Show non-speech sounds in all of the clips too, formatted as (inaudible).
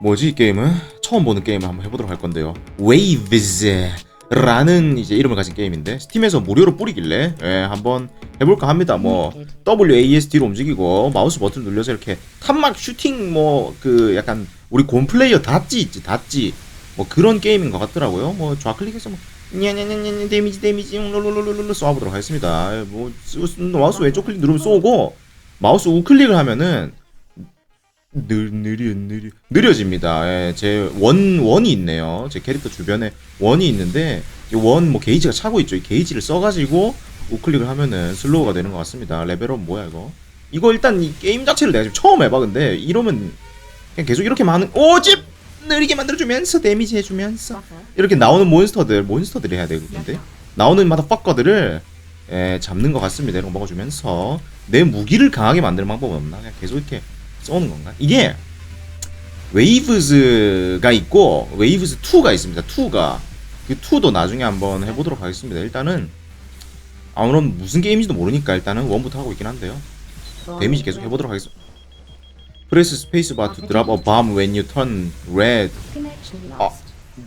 뭐지 이 게임은? 처음 보는 게임을 한번 해보도록 할 건데요. Waves라는 이제 이름을 가진 게임인데 스팀에서 무료로 뿌리길래 예, 한번 해볼까 합니다. 뭐 WASD로 움직이고 마우스 버튼 눌려서 이렇게 탑막 슈팅 뭐 그 약간 우리 곰 플레이어 닷지 있지 닷지 뭐 그런 게임인 것 같더라고요. 뭐 좌클릭해서 뭐 냐냐냐냐 데미지 데미지 롤롤롤롤 쏘아보도록 하겠습니다. 예, 뭐 마우스 왼쪽 클릭 누르면 쏘고 마우스 우클릭을 하면은 느, 느려 느려 느려집니다. 예, 제원 원이 있네요. 제 캐릭터 주변에 원이 있는데 원 뭐 게이지가 차고 있죠. 이 게이지를 써가지고 우클릭을 하면은 슬로우가 되는 것 같습니다. 레벨업 뭐야 이거? 이거 일단 이 게임 자체를 내가 지금 처음 해봐. 근데 이러면 그냥 계속 이렇게 많은 오집 느리게 만들어주면서 데미지 해주면서 이렇게 나오는 몬스터들 몬스터들이 해야 되는데 나오는 마다 퍼커들을 예, 잡는 것 같습니다. 이런 거 먹어주면서 내 무기를 강하게 만드는 방법은 없나? 그냥 계속 이렇게 쏘는 건가? 이게 웨이브즈가 있고 웨이브즈 2가 있습니다. 2가 그 2도 나중에 한번 해보도록 하겠습니다. 일단은 아무런 무슨 게임인지도 모르니까 일단은 원부터 하고 있긴 한데요. 데미지 계속 해보도록 하겠습니다. 프레스 drop a bomb when you turn red. 아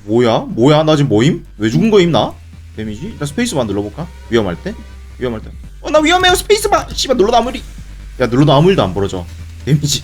뭐야? 뭐야? 나 지금 뭐임? 왜 죽은 거임 나? 데미지? 일단 스페이스 바 눌러볼까? 위험할 때? 위험할 때. 어 나 위험해요 스페이스 바. 씨발 눌러도 아무 일이. 야 눌러도 아무 일도 안 벌어져. 데미지.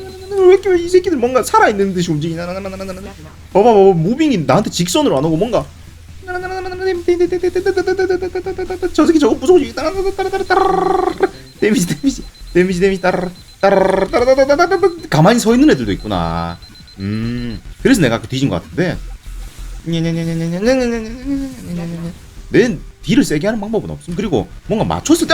왜 이렇게 왜 이 새끼들 뭔가 살아 있는 듯이 움직이냐? 나나나나나나. 봐봐 봐봐 무빙이 나한테 직선으로 안 오고 뭔가. 저 새끼 저거 무서워 죽이 데미지 데미지 데미지 데미지 따라따라따라따라따라 가만히 서 있는 애들도 있구나 음 그래서 내가 아까 뒤진 것 같은데 내 딜을 세게 하는 방법은 없음 그리고 뭔가 맞췄을 때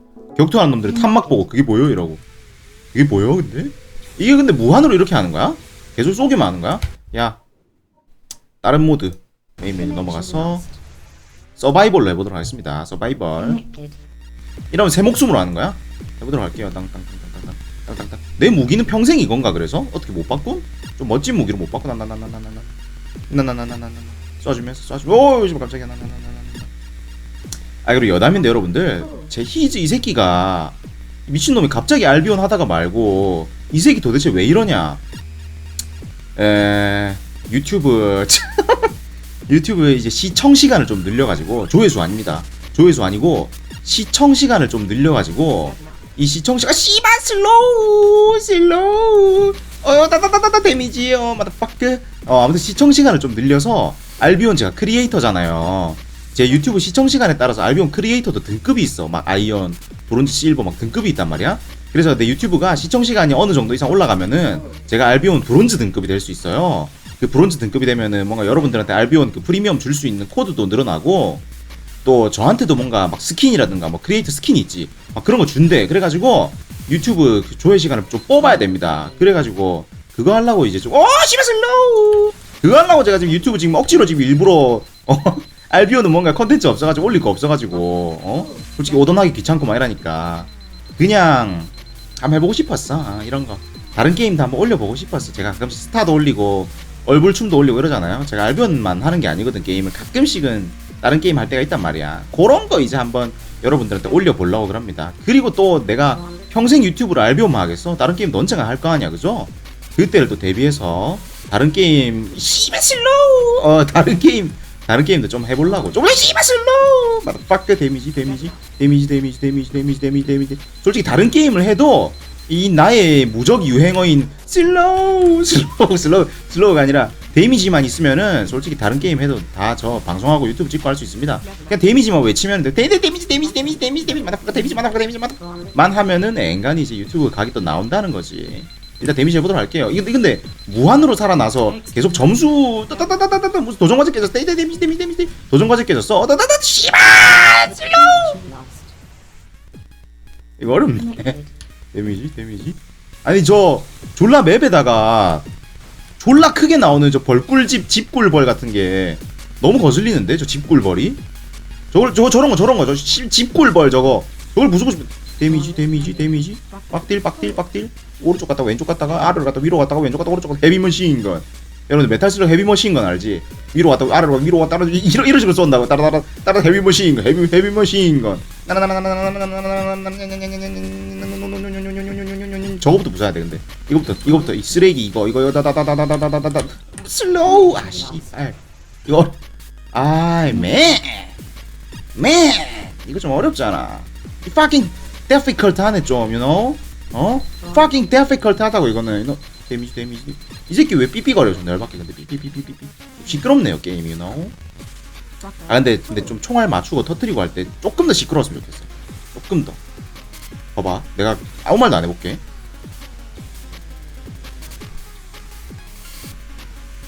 격투 하는 놈들은 탑막 보고 그게 보여? 이라고 그게 보여 근데? 이게 근데 무한으로 이렇게 하는 거야? 계속 쏘기만 하는 거야? 야 다른 모드 메인 메뉴 넘어가서 서바이벌로 해보도록 하겠습니다 서바이벌 이러면 새 목숨으로 하는 거야? 해보도록 할게요 땅땅땅땅땅 땅땅땅 내 무기는 평생 이건가 그래서? 어떻게 못 바꾼? 좀 멋진 무기로 못 바꾼 나나나나나나 나 나나나나나 쏴주면서 쏴주면 오 씨발 깜짝이야 나나나나나 아 그리고 여담인데 여러분들 제 히즈 이 새끼가 미친놈이 갑자기 알비온 하다가 말고 이 새끼 도대체 왜 이러냐? 에 유튜브 (laughs) 유튜브에 이제 시청 시간을 좀 늘려가지고 조회수 아닙니다. 조회수 아니고 시청 시간을 좀 늘려가지고 이 시청 시간 씨발 슬로우 슬로우. 어 다다다다다 데미지 어 마다파크 어 아무튼 시청 시간을 좀 늘려서 알비온 제가 크리에이터잖아요 제 유튜브 시청 시간에 따라서 알비온 크리에이터도 등급이 있어. 막 아이언 브론즈 실버 막 등급이 있단 말이야. 그래서 내 유튜브가 시청 시간이 어느 정도 이상 올라가면은 제가 알비온 브론즈 등급이 될 수 있어요. 그 브론즈 등급이 되면은 뭔가 여러분들한테 알비온 그 프리미엄 줄 수 있는 코드도 늘어나고 또 저한테도 뭔가 막 스킨이라든가 뭐 크리에이터 스킨이 있지. 막 그런 거 준대. 그래가지고 유튜브 그 조회 시간을 좀 뽑아야 됩니다. 그래가지고 그거 하려고 이제 좀어 씨발 슬로우 그거 하려고 제가 지금 유튜브 지금 억지로 지금 일부러 어 알비오는 뭔가 컨텐츠 없어가지고 올릴 거 없어가지고 어 솔직히 오던하기 귀찮고 막 이러니까 그냥 한번 해보고 싶었어 아, 이런 거 다른 게임도 한번 올려보고 싶었어 제가 가끔씩 스타도 올리고 얼굴 춤도 올리고 이러잖아요. 제가 알변만 하는 게 아니거든 게임을 가끔씩은 다른 게임 할 때가 있단 말이야. 그런 거 이제 한번 여러분들한테 올려보려고 그럽니다. 그리고 또 내가 평생 유튜브를 알변만 하겠어? 다른 게임도 언젠가 할 거 아니야, 그죠? 그때를 또 대비해서 다른 게임 슬로우 어 다른 게임 다른 게임도 좀 해보려고 좀 씨발 슬로우 마빡그 데미지 데미지 데미지 데미지 데미지 데미지 데미지 데미지 솔직히 다른 게임을 해도 이 나의 무적 유행어인 슬로우 슬로우 슬로우 슬로우가 아니라 데미지만 있으면은 솔직히 다른 게임 해도 다 저 방송하고 유튜브 찍고 할 수 있습니다. 그냥 데미지만 외치면 돼. 데, 데, 데미지 데미지 데미지 데미지 데미지 마다파까 데미지 마다파까 데미지 마다만 하면은 앵간히 이제 유튜브 각이 또 나온다는 거지. 일단 데미지 해보도록 할게요. 이게 근데 무한으로 살아나서 계속 점수 따따따따따따 무슨 도전 과제 깨졌어. 데이데 데미지 데미지 데미지. 도전 과제 깨졌어. 따따따 씨발! 슬로우 이거 어렵네. 데미지 데미지. 아니 저 졸라 맵에다가 졸라 크게 나오는 저 벌꿀집 집꿀벌 같은 게 너무 거슬리는데? 저 집꿀벌이? 저걸 저거 저런 거 저런 거저 집꿀벌 저거. 저걸 부수고 싶은 데미지 데미지 데미지. 빡딜 빡딜 빡딜. 오른쪽 갔다가 왼쪽 갔다가 아래로 갔다가 위로 갔다가 왼쪽 갔다가 오른쪽 갔다가 헤비머신인 건. 여러분들 메탈슬러 헤비머신인 건 알지? 위로 갔다가 아래로 위로 갔다가 이런 이런 식으로 쏜다고. 따라 따라 따라 헤비머신인 건 헤비 헤비머신인 건. 저거부터 부숴야 돼 근데. 이거부터 이거부터. 이 쓰레기 이거 이거 이거 다다다다다다다다다 슬로우! 아 씨발. 이거 아이 맨맨! 이거 좀 어렵잖아. 이 fucking difficult 하네 좀 you know? 어? fucking difficult 하다고 이거는. 너 데미지 데미지 이 새끼 왜 삐삐거려 좀 열받게. 근데 삐삐삐삐삐 시끄럽네요 게임이 you know? 아 근데 근데 좀 총알 맞추고 터트리고 할 때 조금 더 시끄러웠으면 좋겠어. 조금 더. 봐봐. 내가 아무 말도 안 해볼게.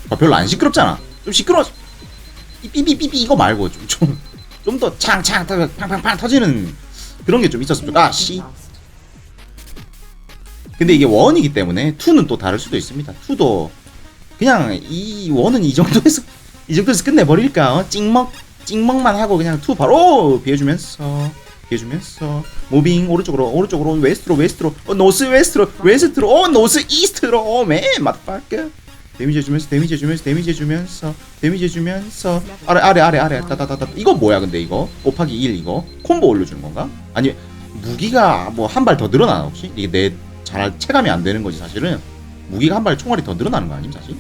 아, 별로 안 시끄럽잖아. 좀 시끄러워 이 삐삐삐삐 이거 말고 좀 좀 좀더 창창 팡팡팡 터지는 그런 게 좀 있었으면 좋겠다 아 씨. 근데 이게 원이기 때문에 2는 또 다를 수도 있습니다. 2도 그냥 이 원은 이 정도에서 (laughs) 이 정도에서 끝내버릴까? 어? 찍먹 찍먹만 하고 그냥 2 바로 비해주면서 비해주면서. 무빙 오른쪽으로 오른쪽으로 웨스트로 웨스트로. 어 노스 웨스트로 웨스트로. 어 노스 이스트로. 오맨 마드파크 데미지 해주면서 데미지 해주면서 데미지 해주면서 데미지 해주면서. 아래 아래 아래 아래. 따다다다 이거 뭐야 근데 이거? 곱하기 1 이거? 콤보 올려주는 건가? 아니 무기가 뭐 한 발 더 늘어나나 혹시? 이게 내 잘 체감이 안 되는 거지 사실은. 무기가 한 발 총알이 더 늘어나는 거 아님 사실?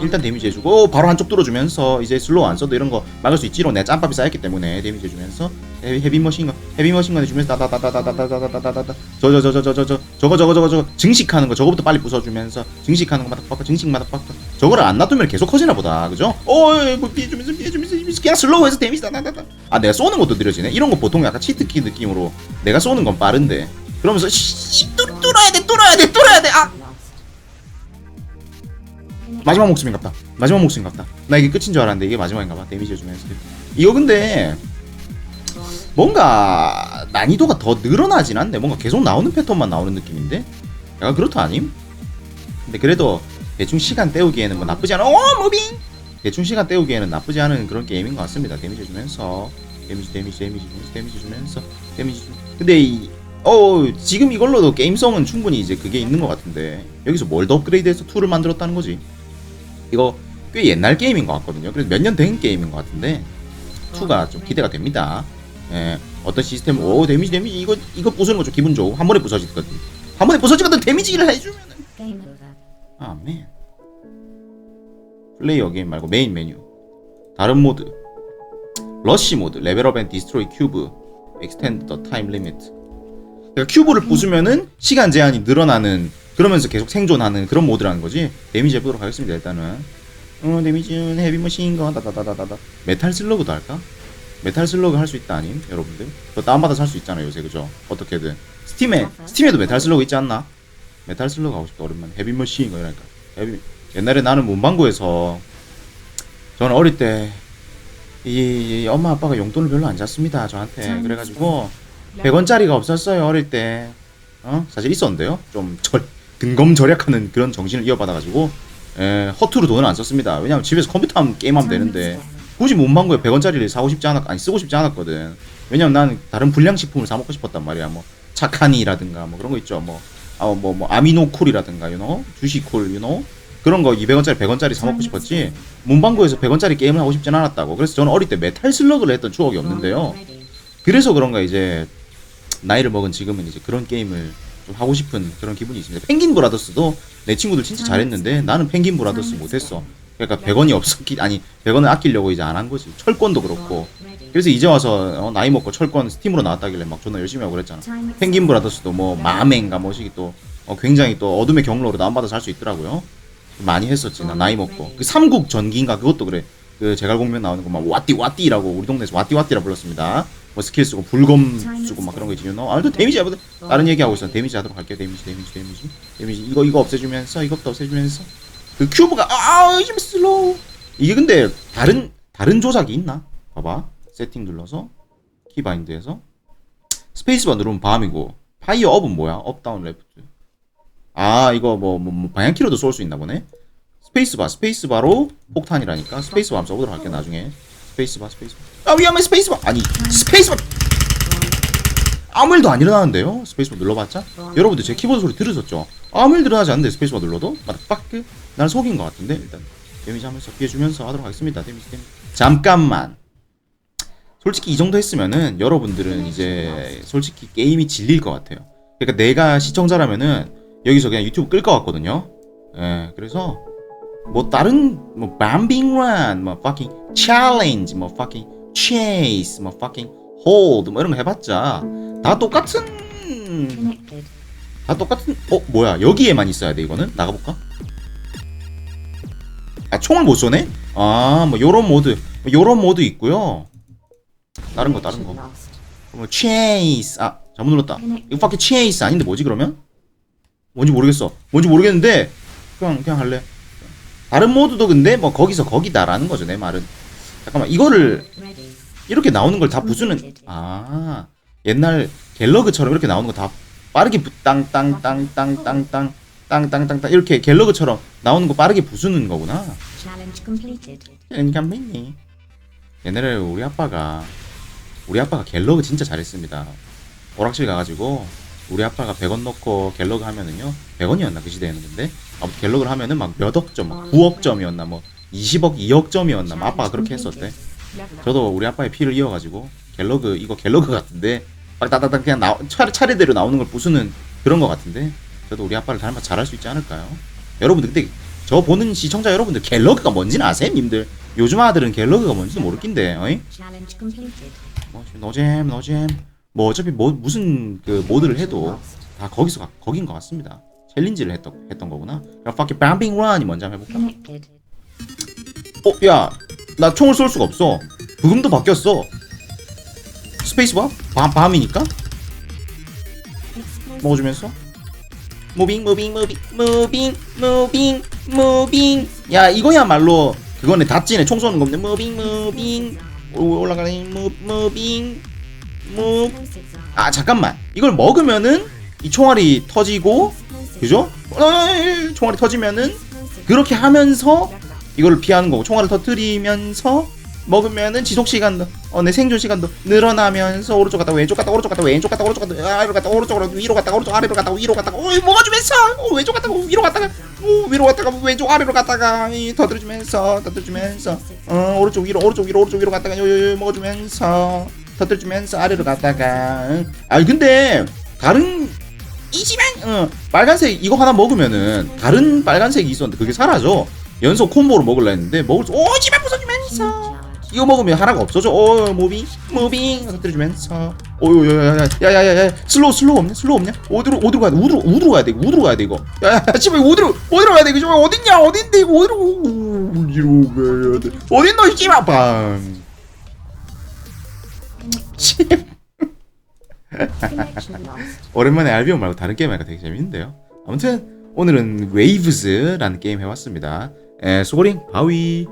일단 데미지 해주고 바로 한쪽 뚫어주면서 이제 슬로우 안 써도 이런 거 막을 수 있지로. 내 짬밥이 쌓였기 때문에 데미지 해주면서. 헤비, 헤비 머신건 헤비 머신건 해주면서 다다다다다다다다다다다 저저 저 저 저 저 저 저거 저거 저거 저거 증식하는 거 저거부터 빨리 부숴주면서 증식하는 거 마다박까 증식 마다박까 저거를 안 놔두면 계속 커지나 보다 그죠? 어이 피해주면서 피해주면서 그냥 슬로우해서 데미지 다다다다 아 내가 쏘는 것도 느려지네 이런 거 보통 약간 치트키 느낌으로 내가 쏘는 건 빠른데 그러면서 씨 뚫- 뚫어야 돼 뚫어야 돼 뚫어야 돼아 마지막 목숨인 같다. 마지막 목숨인 같다. 나 이게 끝인 줄 알았는데 이게 마지막인가 봐. 데미지 해주면서. 이거 근데 뭔가 난이도가 더 늘어나진 않네. 뭔가 계속 나오는 패턴만 나오는 느낌인데? 약간 그렇다 아님? 근데 그래도 대충 시간 때우기에는 뭐 나쁘지 않아. 어 무빙! 대충 시간 때우기에는 나쁘지 않은 그런 게임인 것 같습니다. 데미지 주면서 데미지 데미지 데미지 데미지, 데미지 주면서 데미지 주... 근데 이 어, 지금 이걸로도 게임성은 충분히 이제 그게 있는 것 같은데 여기서 뭘 더 업그레이드해서 툴을 만들었다는 거지. 이거 꽤 옛날 게임인 것 같거든요. 그래서 몇 년 된 게임인 것 같은데 2가 좀 기대가 됩니다. 예, 어떤 시스템, 오 데미지 데미지 이거 이거 부수는 거좀 기분 좋고 한 번에 부서지거든. 한 번에 부서지거든 데미지를 해주면은. Game over. 아 맨. 플레이어 게임 말고 메인 메뉴. 다른 모드. 러쉬 모드, 레벨업 앤 디스트로이 큐브, extend the time limit. 그러니까 큐브를 부수면은 시간 제한이 늘어나는 그러면서 계속 생존하는 그런 모드라는 거지. 데미지 해보도록 하겠습니다. 일단은. 어 데미지는 헤비 머신건 다다다다다다. 메탈 슬러그도 할까? 메탈 슬러그 할 수 있다 아님? 여러분들? 그거 다운받아 살수 있잖아요 요새 그죠? 어떻게든. 스팀에 스팀에도 메탈 슬러그 있지 않나? 메탈 슬러그 하고 싶다 오랜만에. 헤비 머신 거 이러니까. 헤비 옛날에 나는 문방구에서 저는 어릴 때 이, 이 엄마 아빠가 용돈을 별로 안 잤습니다 저한테. 그래가지고 100원짜리가 없었어요 어릴 때. 어? 사실 있었는데요. 좀 절, 근검 절약하는 그런 정신을 이어받아가지고 에, 허투루 돈을 안 썼습니다. 왜냐면 집에서 컴퓨터 하면 게임하면 되는데 굳이 문방구에 100원짜리를 사고 싶지 않았 아니 쓰고 싶지 않았거든. 왜냐면 나는 다른 불량식품을 사 먹고 싶었단 말이야. 뭐 차카니라든가 뭐 그런 거 있죠. 뭐 아, 뭐, 뭐, 아미노쿨이라든가, you know? 주시쿨, you know? 그런 거 200원짜리 100원짜리 사 먹고 싶었지. 문방구에서 100원짜리 게임을 하고 싶진 않았다고. 그래서 저는 어릴 때 메탈 슬러그를 했던 추억이 없는데요. 그래서 그런가 이제 나이를 먹은 지금은 이제 그런 게임을 좀 하고 싶은 그런 기분이 있습니다. 펭귄 브라더스도 내 친구들 진짜 잘했는데 나는 펭귄 브라더스 못했어 그러니까 100원이 없었기 아니 100원을 아끼려고 이제 안 한 거지 철권도 그렇고 그래서 이제 와서 어, 나이 먹고 철권 스팀으로 나왔다길래 막 존나 열심히 하고 그랬잖아 펭귄 브라더스도 뭐 마맹가 뭐시기 또 어, 굉장히 또 어둠의 경로로 다운받아서 할 수 있더라고요. 많이 했었지 나 나이 먹고 그 삼국 전기인가 그것도 그래 그 제갈공명 나오는 거막 와띠 와띠라고 우리 동네에서 와띠 와띠라 불렀습니다. 뭐 스킬 쓰고 불검 쓰고 막 그런 거 있지. 너 아또 데미지 해보자. 다른 얘기 하고 있어. 데미지 하도록 할게요. 데미지 데미지 데미지 데미지 이거 이거 없애주면서 이것도 없애주면서 그 큐브가 아좀 슬로우. 이게 근데 다른 다른 조작이 있나? 봐봐. 세팅 눌러서 키바인드에서. 스페이스바 누르면 밤이고. 파이어 업은 뭐야? 업 다운 레프트 아 이거 뭐, 뭐, 뭐 방향키로도 쏠 수 있나 보네. 스페이스바 스페이스바로 폭탄이라니까. 스페이스바 한번 써보도록 할게 나중에. 스페이스바 스페이스바. 아 위험해 스페이스바. 아니 스페이스바 아무 일도 안 일어나는데요? 스페이스바 눌러봤자? 여러분들 제 키보드 소리 들으셨죠? 아무 일 일어나지 않는데 스페이스바 눌러도? 마닥박크 나를 속인 것 같은데 일단. 데미지 하면서 피해주면서 하도록 하겠습니다. 데미지 데미지. 잠깐만. 솔직히 이 정도 했으면은 여러분들은 이제 솔직히 게임이 질릴 것 같아요. 그러니까 내가 시청자라면은 여기서 그냥 유튜브 끌 것 같거든요. 예, 그래서 뭐 다른 뭐 bombing run, 뭐 fucking challenge, 뭐 fucking chase, 뭐 fucking hold, 뭐 이런 거 해봤자 다 똑같은 다 똑같은 어 뭐야 여기에만 있어야 돼 이거는 나가볼까? 아 총을 못 쏘네? 아뭐 요런 모드, 뭐 요런 모드 있고요. 다른 거 다른 거. 뭐 chase, 아 잘못 눌렀다. 이거 fucking chase 아닌데 뭐지 그러면? 뭔지 모르겠어. 뭔지 모르겠는데 그냥 그냥 할래. 다른 모드도 근데 뭐 거기서 거기다라는 거죠 내 말은. 잠깐만 이거를 이렇게 나오는 걸 다 부수는 아 옛날 갤러그처럼 이렇게 나오는 거 다 빠르게 땅땅땅땅땅땅 땅 땅땅땅 이렇게 갤러그처럼 나오는 거 빠르게 부수는 거구나. 그러니까 맨니 옛날에 우리 아빠가 우리 아빠가 갤러그 진짜 잘했습니다. 오락실 가가지고 우리 아빠가 100원 넣고 갤러그 하면은요 100원이었나 그 시대에는 근데 아무튼 갤러그를 하면은 막 몇 억 점, 막 9억 점이었나 뭐 20억, 2억 점이었나 뭐 아빠가 그렇게 했었대. 저도 우리 아빠의 피를 이어가지고 갤러그 이거 갤러그 같은데 막 따다닥 그냥 나 차례 차례대로 나오는 걸 부수는 그런 거 같은데 저도 우리 아빠를 닮아 잘할 수 있지 않을까요? 여러분들 근데 저 보는 시청자 여러분들 갤러그가 뭔지는 아세요, 님들? 요즘 아들은 갤러그가 뭔지도 모르긴데, 어이? Challenge completed. 뭐 노잼, 노잼. 뭐 어차피 뭐 무슨 그 모드를 해도 다 거기서 가, 거긴 것 같습니다. 챌린지를 했던 했던 거구나. 그럼 fucking bombing run이 먼저 한번 해볼까? 어, 야, 나 총을 쏠 수가 없어. 부금도 바뀌었어. 스페이스바? 밤, 밤이니까? 먹어주면서. 무빙, 무빙, 무빙, 무빙, 무빙, 무빙. 야, 이거야말로 그거네. 다찌네. 총 쏘는 겁네. 무빙, 무빙. 오, 올라가네. 무, 무빙, 무. Explosives are. 아, 잠깐만. 이걸 먹으면은 이 총알이 터지고. 그죠? 어, 총알이 터지면은. 그렇게 하면서 이거를 피하는 거고 총알을 터뜨리면서 먹으면은 지속 시간도 어 내 생존 시간도 늘어나면서 오른쪽 갔다 왼쪽 갔다 오른쪽 갔다 왼쪽 갔다 오른쪽 갔다 아래로 갔다 오른쪽으로 위로 갔다 오른쪽 아래로 갔다 위로 갔다가 어 먹어주면서 어, 왼쪽 갔다가 위로 갔다가 어, 위로 갔다가 왼쪽 아래로 갔다가 이, 터뜨려주면서 터뜨려주면서 어 오른쪽 위로 오른쪽 위로 오른쪽 위로 갔다가 요요요 먹어주면서 터뜨려주면서 아래로 갔다가 응. 아 근데 다른 이지만 어, 빨간색 이거 하나 먹으면은 다른 빨간색이 있었는데 그게 사라져 연속 콤보로 먹으려 했는데 먹을 수 오지만 부숴주면서 Charge. 이거 먹으면 하나가 없어져. 어 무빙 무빙. 터뜨려주면서. 오야야야야 야야야. 슬로우 슬로우 없냐 슬로우 없냐 어디로 어디로 가야 돼. 우드로 우드로 가야 돼 우드로 가야 돼 이거. 야야 씨발 이거 어디로 어디로 가야 돼 이거 씨발. 어딨냐 어딘데 이거 어디로. 어디로 가야 돼. 어딨노 씨발 방 씨. Connection lost. 오랜만에 알비온 말고 다른 게임 하니까 되게 재밌는데요. 아무튼 오늘은 웨이브즈라는 게임 해왔습니다. 에, 수고링 바위